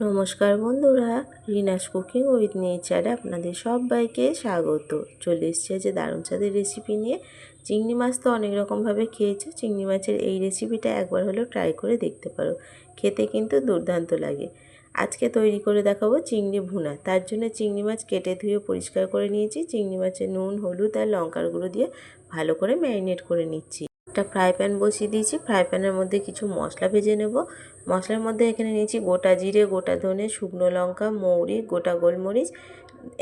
নমস্কার বন্ধুরা Rina's cooking with নেচারে আপনাদের সবাইকে স্বাগত। চলে এসছে যে দারুণ স্বাদের রেসিপি নিয়ে। চিংড়ি মাছ তো অনেক রকমভাবে খেয়েছো, চিংড়ি মাছের এই রেসিপিটা একবার হলেও ট্রাই করে দেখতে পারো। খেতে কিন্তু দুর্দান্ত লাগে। আজকে তৈরি করে দেখাবো চিংড়ি ভুনা। তার জন্য চিংড়ি মাছ কেটে ধুয়ে পরিষ্কার করে নিয়েছি। চিংড়ি মাছের নুন, হলুদ আর লঙ্কার গুঁড়ো দিয়ে ভালো করে ম্যারিনেট করে নিচ্ছি। একটা ফ্রাই প্যান বসিয়ে দিয়েছি। ফ্রাই প্যানের মধ্যে কিছু মশলা ভেজে নেব। মশলার মধ্যে এখানে নিয়েছি গোটা জিরে, গোটা ধনে, শুকনো লঙ্কা, মৌরি, গোটা গোলমরিচ,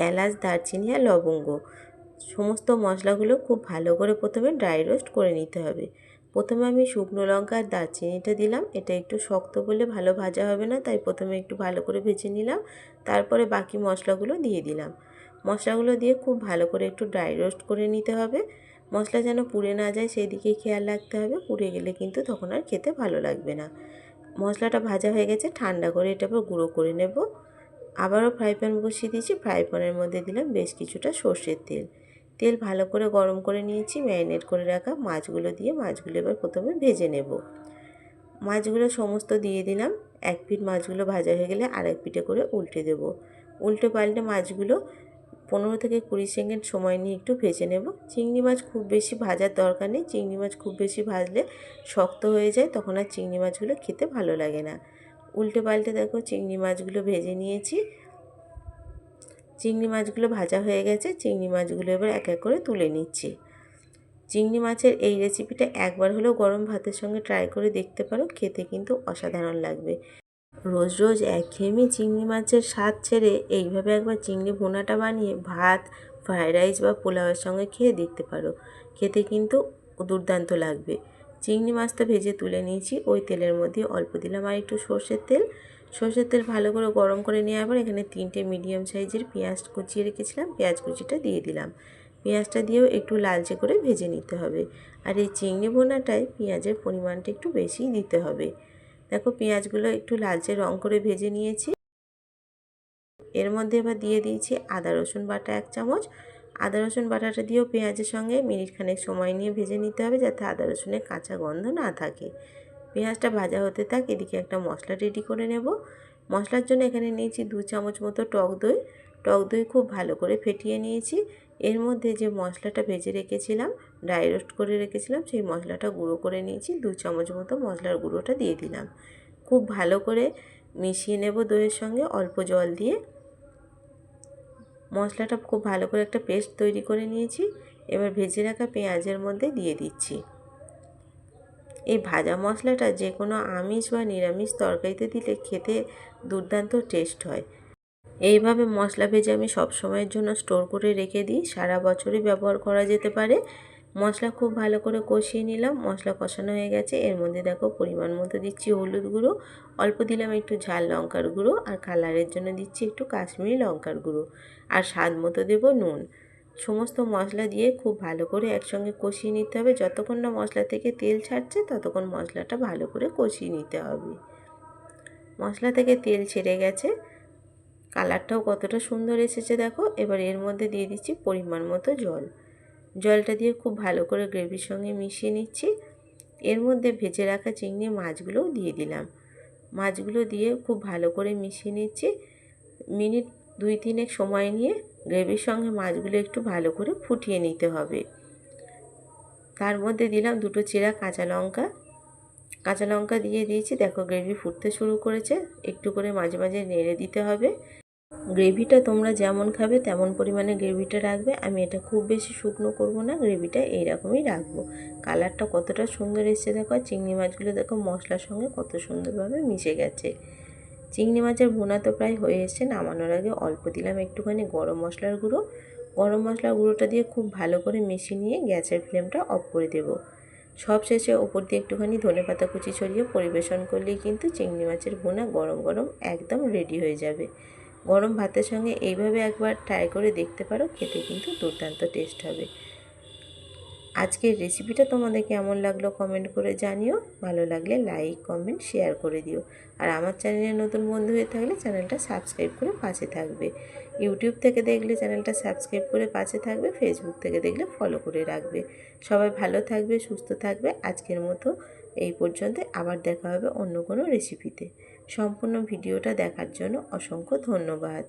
এলাচ, দারচিনি আর লবঙ্গ। সমস্ত মশলাগুলো খুব ভালো করে প্রথমে ড্রাই রোস্ট করে নিতে হবে। প্রথমে আমি শুকনো লঙ্কা আর দারচিনিটা দিলাম। এটা একটু শক্ত বলে ভালো ভাজা হবে না, তাই প্রথমে একটু ভালো করে ভেজে নিলাম। তারপরে বাকি মশলাগুলো দিয়ে দিলাম। মশলাগুলো দিয়ে খুব ভালো করে একটু ড্রাই রোস্ট করে নিতে হবে। মশলা যেন পুড়ে না যায়, সেই দিকে খেয়াল রাখতে হবে। পুড়ে গেলে কিন্তু তখন আর খেতে ভালো লাগবে না। মশলাটা ভাজা হয়ে গেছে, ঠান্ডা করে এটা আবার গুঁড়ো করে নেব। আবারও ফ্রাই প্যান বসিয়ে দিয়েছি। ফ্রাই প্যানের মধ্যে দিলাম বেশ কিছুটা সর্ষের তেল। তেল ভালো করে গরম করে নিয়েছি, ম্যারিনেট করে রাখা মাছগুলো দিয়ে মাছগুলো এবার প্রথমে ভেজে নেব। মাছগুলো সমস্ত দিয়ে দিলাম। এক পিঠ মাছগুলো ভাজা হয়ে গেলে আর এক পিঠে করে উল্টে দেব। উল্টে পাল্টে মাছগুলো পনেরো থেকে কুড়ি সেকেন্ড সময় নিয়ে একটু ভেজে নেব। চিংড়ি মাছ খুব বেশি ভাজার দরকার নেই। চিংড়ি মাছ খুব বেশি ভাজলে শক্ত হয়ে যায়, তখন আর চিংড়ি মাছগুলো খেতে ভালো লাগে না। উল্টে পাল্টে দেখো চিংড়ি মাছগুলো ভেজে নিয়েছি। চিংড়ি মাছগুলো ভাজা হয়ে গেছে, চিংড়ি মাছগুলো এবার এক এক করে তুলে নিচ্ছি। চিংড়ি মাছের এই রেসিপিটা একবার হলেও গরম ভাতের সঙ্গে ট্রাই করে দেখতে পারো, খেতে কিন্তু অসাধারণ লাগবে। রোজ রোজ একঘেয়েমি চিংড়ি মাছের স্বাদ ছেড়ে এইভাবে একবার চিংড়ি ভুনাটা বানিয়ে ভাত ফ্রায়েড রাইস বা পোলাওয়ের সঙ্গে খেয়ে দেখতে পারো। খেতে কিন্তু দুর্দান্ত লাগবে। চিংড়ি মাছটা ভেজে তুলে নিয়েছি, ওই তেলের মধ্যে অল্প দিলাম আর একটু সর্ষের তেল। সর্ষের তেল ভালো করে গরম করে নেওয়ার পর এখানে তিনটে মিডিয়াম সাইজের পেঁয়াজ কুচিয়ে রেখেছিলাম, পেঁয়াজ কুচিটা দিয়ে দিলাম। পেঁয়াজটা দিয়েও একটু লালচে করে ভেজে নিতে হবে। আর এই চিংড়ি ভোনাটায় পেঁয়াজের পরিমাণটা একটু বেশিই দিতে হবে। দেখো পেঁয়াজগুলো একটু লালচে রং করে ভেজে নিয়েছি। এর মধ্যে এবার দিয়ে দিয়েছি আদা, রসুন বাটা এক চামচ। আদা, রসুন বাটাটা দিয়েও পেঁয়াজের সঙ্গে মিনিট খানেক সময় নিয়ে ভেজে নিতে হবে যাতে আদা রসুনের কাঁচা গন্ধ না থাকে। পেঁয়াজটা ভাজা হতে থাক, এদিকে একটা মশলা রেডি করে নেব। মশলার জন্য এখানে নিয়েছি দু চামচ মতো টক দই। টক দই খুব ভালো করে ফেটিয়ে নিয়েছি। এর মধ্যে যে মশলাটা ভেজে রেখেছিলাম ড্রাই রোস্ট করে রেখেছিলাম, সেই মশলাটা গুঁড়ো করে নিয়েছি, দু চামচ মতো মশলার গুঁড়োটা দিয়ে দিলাম। খুব ভালো করে মিশিয়ে নেব দইয়ের সঙ্গে, অল্প জল দিয়ে। মশলাটা খুব ভালো করে একটা পেস্ট তৈরি করে নিয়েছি, এবার ভেজে রাখা পেঁয়াজের মধ্যে দিয়ে দিচ্ছি। এই ভাজা মশলাটা যে কোনো আমিষ বা নিরামিষ তরকারিতে দিলে খেতে দুর্দান্ত টেস্ট হয়। এইভাবে মশলা ভেজে আমি সব সময়ের জন্য স্টোর করে রেখে দিই। সারা বছরই ব্যবহার করা যেতে পারে। মশলা খুব ভালো করে কষিয়ে নিলাম। মশলা কষানো হয়ে গেছে। এর মধ্যে দেখো পরিমাণ মতো দিচ্ছি হলুদ গুঁড়ো। অল্প দিলাম একটু ঝাল লঙ্কার গুঁড়ো আর কালারের জন্য দিচ্ছি একটু কাশ্মীরি লঙ্কার গুঁড়ো আর স্বাদ মতো দেবো নুন। সমস্ত মশলা দিয়ে খুব ভালো করে একসঙ্গে কষিয়ে নিতে হবে। যতক্ষণ না মশলা থেকে তেল ছাড়ছে, ততক্ষণ মশলাটা ভালো করে কষিয়ে নিতে হবে। মশলা থেকে তেল ছেড়ে গেছে। কালারটাও কতটা সুন্দর এসেছে দেখো। এবার এর মধ্যে দিয়ে দিচ্ছি পরিমাণ মতো জল। জলটা দিয়ে খুব ভালো করে গ্রেভির সঙ্গে মিশিয়ে নিচ্ছি। এর মধ্যে ভেজে রাখা চিংড়ি মাছগুলোও দিয়ে দিলাম। মাছগুলো দিয়ে খুব ভালো করে মিশিয়ে নিচ্ছি। মিনিট দুই তিনেক সময় নিয়ে গ্রেভির সঙ্গে মাছগুলো একটু ভালো করে ফুটিয়ে নিতে হবে। তার মধ্যে দিলাম দুটো চেরা কাঁচা লঙ্কা। কাঁচা লঙ্কা দিয়ে দিয়েছি। দেখো গ্রেভি ফুটতে শুরু করেছে। একটু করে মাঝে মাঝে নেড়ে দিতে হবে। গ্রেভিটা তোমরা যেমন খাবে তেমন পরিমাণে গ্রেভিটা রাখবে। আমি এটা খুব বেশি শুকনো করব না, গ্রেভিটা এইরকমই রাখব। কালারটা কতটা সুন্দর এসছে দেখো চিংড়ি মাছগুলো দেখো মশলার সঙ্গে কত সুন্দরভাবে মিশে গেছে। চিংড়ি মাছের ভুনা তো প্রায় হয়ে এসছে, নামানোর আগে অল্প দিলাম একটুখানি গরম মশলার গুঁড়ো। গরম মশলার গুঁড়োটা দিয়ে খুব ভালো করে মিশিয়ে নিয়ে গ্যাসের ফ্লেমটা অফ করে দেব। সব শেষে ওপর দিয়ে একটুখানি ধনে পাতা কুচি ছড়িয়ে পরিবেশন করলেই কিন্তু চিংড়ি মাছের ভুনা গরম গরম একদম রেডি হয়ে যাবে। গরম ভাতের সঙ্গে এইভাবে একবার ট্রাই করে দেখতে পারো, খেতে কিন্তু দুর্দান্ত টেস্ট হবে। আজকের রেসিপিটা তোমাদের কেমন লাগল কমেন্ট করে জানিও, ভালো লাগলে লাইক কমেন্ট শেয়ার করে দিও। আর আমার চ্যানেলে নতুন বন্ধু হয়ে থাকলে চ্যানেলটা সাবস্ক্রাইব করে পাশে থাকবে। ইউটিউব থেকে দেখলে চ্যানেলটা সাবস্ক্রাইব করে পাশে থাকবে ফেসবুক থেকে দেখলে ফলো করে রাখবে। সবাই ভালো থাকবে, সুস্থ থাকবে। আজকের মতো এই পর্যন্ত আবার দেখা হবে অন্য কোনো রেসিপিতে সম্পূর্ণ ভিডিওটা দেখার জন্য অসংখ্য ধন্যবাদ।